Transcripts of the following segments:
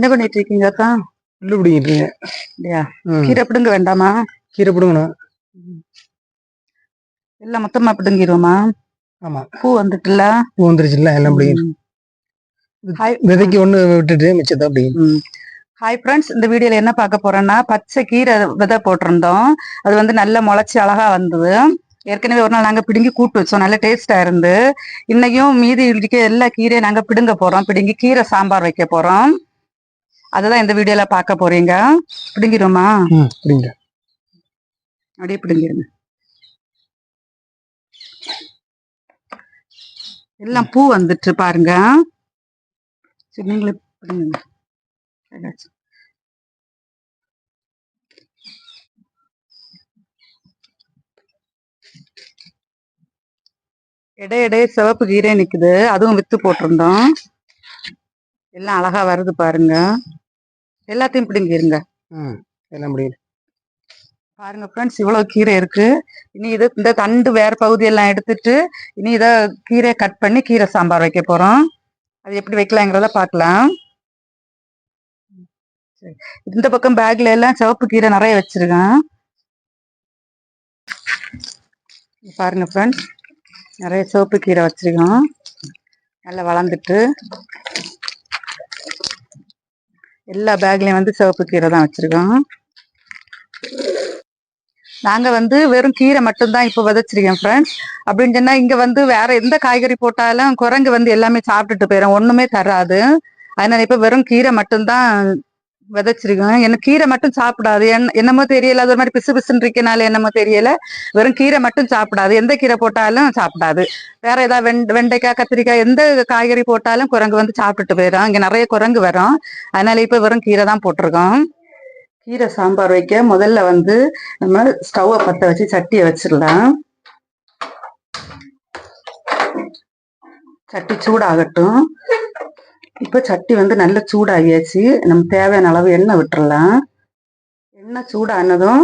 என்ன பண்ணிட்டு இருக்கீங்க அக்கா? புல்லு பிடிங்கிட்டு இருக்கேன் இல்லையா. கீரை பிடுங்க வேண்டாமா? கீரை பிடுங்கணும். எல்லாம் மொத்தமா பிடுங்கிடுவோமா ஆமா. பூ வந்துட்டுல பூ வந்துருச்சுல்ல எல்லாம் ஹாய் விதைக்கு ஒண்ணு விட்டுட்டு மிச்சத்தை அப்படி. ஹாய் ஃப்ரெண்ட்ஸ் இந்த வீடியோல என்ன பார்க்க போறோம்னா பச்சை கீரை விதை போட்டிருந்தோம். அது வந்து நல்லா முளைச்சி அழகா வந்தது. ஏற்கனவே ஒரு நாள் நாங்க பிடுங்கி கூட்டு வச்சோம் நல்ல டேஸ்டா இருந்து. இன்னைக்கும் மீதி இருக்க எல்லா கீரையும் நாங்க பிடுங்க போறோம். பிடுங்கி கீரை சாம்பார் வைக்க போறோம். அதுதான் இந்த வீடியோல பார்க்க போறீங்க. பிடுங்கிடுவோமா? ம் பிடிங்க. அப்படியே பிடுங்கிருங்க எல்லாம் பூ வந்துட்டு பாருங்க. சரி நீங்களே பிடுங்குங்க. ஏதாச்சும். இடை இடையே சிவப்பு கீரை நிக்குது. அதுவும் வித்து போட்டிருந்தோம். எல்லாம் அழகா வருது பாருங்க. எல்லாத்தையும் பிடுங்கிருங்க ம் எல்லாம் பிடிங்க பாருங்க ஃப்ரெண்ட்ஸ் இவ்வளவு கீரை இருக்கு. இனி இது இந்த தண்டு வேற பகுதி எல்லாம் எடுத்துட்டு இனி இத கீரை கட் பண்ணி கீரை சாம்பார் வைக்க போறோம். அது எப்படி வைக்கலாங்கிறத பார்க்கலாம். இந்த பக்கம் பேக்ல எல்லாம் சிவப்பு கீரை நிறைய வச்சிருக்கேன். பாருங்க ஃப்ரெண்ட்ஸ் நிறைய சிவப்பு கீரை வச்சிருக்கோம். நல்லா வளர்ந்துட்டு. எல்லா பேக்லயும் வந்து சிவப்பு கீரை தான் வச்சிருக்கோம். நாங்க வந்து வெறும் கீரை மட்டும்தான் இப்போ விதைச்சிருக்கோம் ஃப்ரெண்ட்ஸ் அப்படின்னு சொன்னா இங்க வந்து வேற எந்த காய்கறி போட்டாலும் குரங்கு வந்து எல்லாமே சாப்பிட்டுட்டு போயிடும் ஒண்ணுமே தராது. அதனால இப்ப வெறும் கீரை மட்டும்தான் விதைச்சிருக்கேன். என்ன கீரை மட்டும் சாப்பிடாது. என்னமோ தெரியல. அது ஒரு மாதிரி பிசு பிசுன்னு இருக்கனால என்னமோ தெரியல. வெறும் கீரை மட்டும் சாப்பிடாது. எந்த கீரை போட்டாலும் சாப்பிடாது. வேற ஏதாவது வெண்ட வெண்டைக்காய் கத்திரிக்காய் எந்த காய்கறி போட்டாலும் குரங்கு வந்து சாப்பிட்டுட்டு போயிடும் இங்க நிறைய குரங்கு வரும். அதனால இப்ப வெறும் கீரை தான் போட்டிருக்கோம். கீரை சாம்பார் வைக்க முதல்ல வந்து நம்ம ஸ்டவ்வை பத்த வச்சு சட்டியை வச்சிடலாம். சட்டி சூடாகட்டும். இப்போ சட்டி வந்து நல்ல சூடாகியாச்சு. நம்ம தேவையான அளவு எண்ணெய் விட்டுறலாம். எண்ணெய் சூடானதும்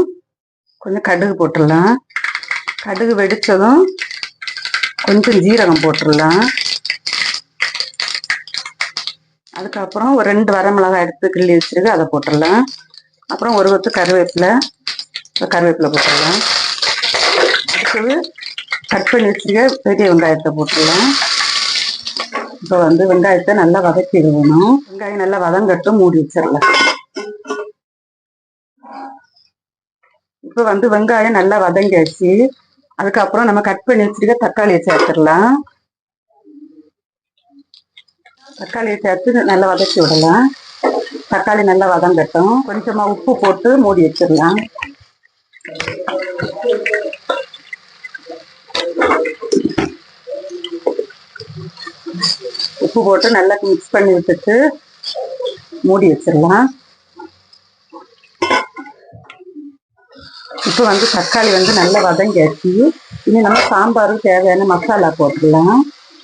கொஞ்சம் கடுகு போட்டுடலாம் கடுகு வெடித்ததும் கொஞ்சம் ஜீரகம் போட்டுடலாம் அதுக்கப்புறம் ஒரு ரெண்டு வரமிளகாய் எடுத்து கிள்ளி வச்சிருக்கு அதை போட்டுடலாம் அப்புறம் ஒரு கொத்து கருவேப்பிலை கருவேப்பிலை போட்டுடலாம் அடுத்தது கட் பண்ணி வச்சுருக்க பெரிய வெங்காயத்தை போட்டுடலாம் இப்போ வந்து வெங்காயத்தை நல்லா வதக்கிடுவோம் வெங்காயம் நல்லா வதங்கட்டும் மூடி வச்சிடலாம். இப்போ வந்து வெங்காயம் நல்லா வதங்கியாச்சு. அதுக்கப்புறம் நம்ம கட் பண்ணி வச்சிருக்க தக்காளியை சேர்த்துடலாம். தக்காளியை சேர்த்து நல்லா வதக்கி விடலாம். தக்காளி நல்லா வதங்கட்டும். கொஞ்சமா உப்பு போட்டு மூடி வச்சிடலாம். உப்பு போட்டு நல்லா மிக்ஸ் பண்ணி விட்டுட்டு மூடி வச்சிடலாம். இப்போ வந்து தக்காளி வந்து நல்லா வதங்கியாச்சு. இனி நம்ம சாம்பாருக்கு தேவையான மசாலா போட்டுடலாம்.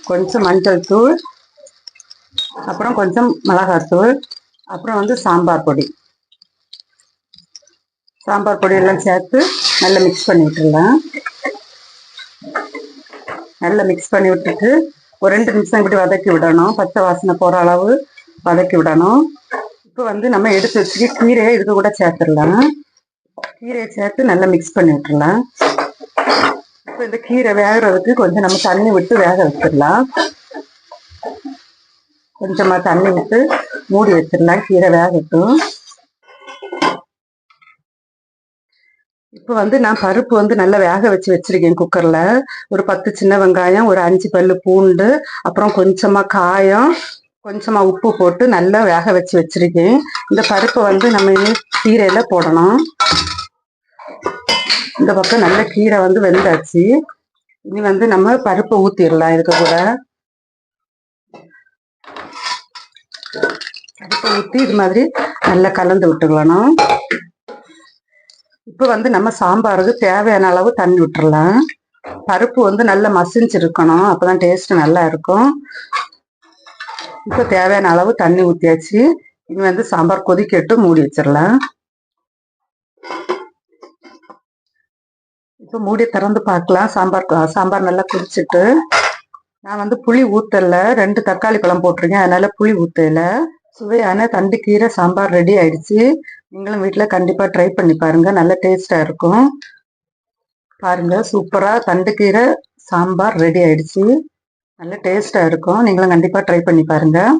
கொஞ்சம் மஞ்சள் தூள் அப்புறம் கொஞ்சம் மிளகாத்தூள் அப்புறம் வந்து சாம்பார் பொடி. சாம்பார் பொடி எல்லாம் சேர்த்து நல்லா மிக்ஸ் பண்ணி விட்டுடலாம். நல்லா மிக்ஸ் பண்ணி விட்டுட்டு ஒரு ரெண்டு நிமிஷம் இப்படி வதக்கி விடணும். பச்சை வாசனை போகிற அளவு வதக்கி விடணும். இப்போ வந்து நம்ம எடுத்து வச்சுக்கி கீரையை இதுக்கு கூட சேர்த்துடலாம். கீரையை சேர்த்து நல்லா மிக்ஸ் பண்ணி விட்டுடலாம். இப்போ இந்த கீரை வேகிறதுக்கு கொஞ்சம் நம்ம தண்ணி விட்டு வேக வச்சிடலாம். கொஞ்சமாக தண்ணி விட்டு மூடி வச்சிடலாம். கீரை வேகட்டும். இப்போ வந்து நான் பருப்பு வந்து நல்லா வேக வச்சு வச்சிருக்கேன் குக்கர்ல. ஒரு பத்து சின்ன வெங்காயம் ஒரு அஞ்சு பல்லு பூண்டு அப்புறம் கொஞ்சமா காயம் கொஞ்சமா உப்பு போட்டு நல்லா வேக வச்சு வச்சிருக்கேன். இந்த பருப்பை வந்து நம்ம இனி கீரையில போடணும். இந்த பக்கம் நல்ல கீரை வந்து வெந்தாச்சு. இனி வந்து நம்ம பருப்பை ஊத்திடலாம் இதுக்கு கூட. பருப்பை ஊற்றி இது மாதிரி நல்லா கலந்து விட்டுக்கணும். இப்போ வந்து நம்ம சாம்பாருக்கு தேவையான அளவு தண்ணி விட்டுறலாம். பருப்பு வந்து நல்லா மசிஞ்சிருக்கணும். அப்பதான் டேஸ்ட் நல்லா இருக்கும். இப்போ தேவையான அளவு தண்ணி ஊற்றியாச்சு இனி வந்து சாம்பார் கொதிக்கட்டு மூடி வச்சிடலாம் இப்போ மூடி திறந்து பார்க்கலாம் சாம்பார் சாம்பார் நல்லா குடிச்சிட்டு நான் வந்து புளி ஊத்தல. ரெண்டு தக்காளி பழம் போட்டிருக்கேன். அதனால புளி ஊத்தல. சுவையான தண்டு கீரை சாம்பார் ரெடி ஆயிடுச்சு. நீங்களும் வீட்டில் கண்டிப்பாக ட்ரை பண்ணி பாருங்கள் நல்ல டேஸ்ட்டாக இருக்கும். பாருங்கள் சூப்பராக தண்டுக்கீரை சாம்பார் ரெடி ஆயிடுச்சு. நல்ல டேஸ்ட்டாக இருக்கும். நீங்களும் கண்டிப்பாக ட்ரை பண்ணி பாருங்கள்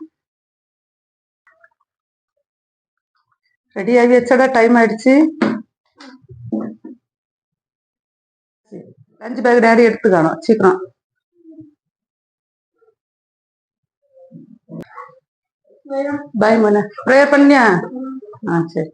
ரெடி ஆகி வச்சோட டைம் ஆயிடுச்சு. லஞ்ச் பேக் டேடி எடுத்துக்கணும் சீக்கிரம். பாய் மன. ப்ரேயர் பண்ணியா? ஆ சரி.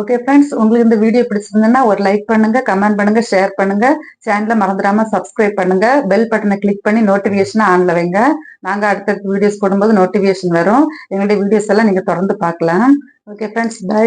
ஓகே ஃப்ரெண்ட்ஸ் உங்களுக்கு இந்த வீடியோ பிடிச்சிருந்ததுன்னா ஒரு லைக் பண்ணுங்க கமெண்ட் பண்ணுங்க ஷேர் பண்ணுங்க. சேனலை மறந்துடாம சப்ஸ்கிரைப் பண்ணுங்க. பெல் பட்டனை கிளிக் பண்ணி நோட்டிபிகேஷனை ஆன்ல வைங்க. நாங்க அடுத்தடுத்த வீடியோஸ் போடும்போது நோட்டிபிகேஷன் வரும். எங்களுடைய வீடியோஸ் எல்லாம் நீங்க தொடர்ந்து பார்க்கலாம். Okay friends by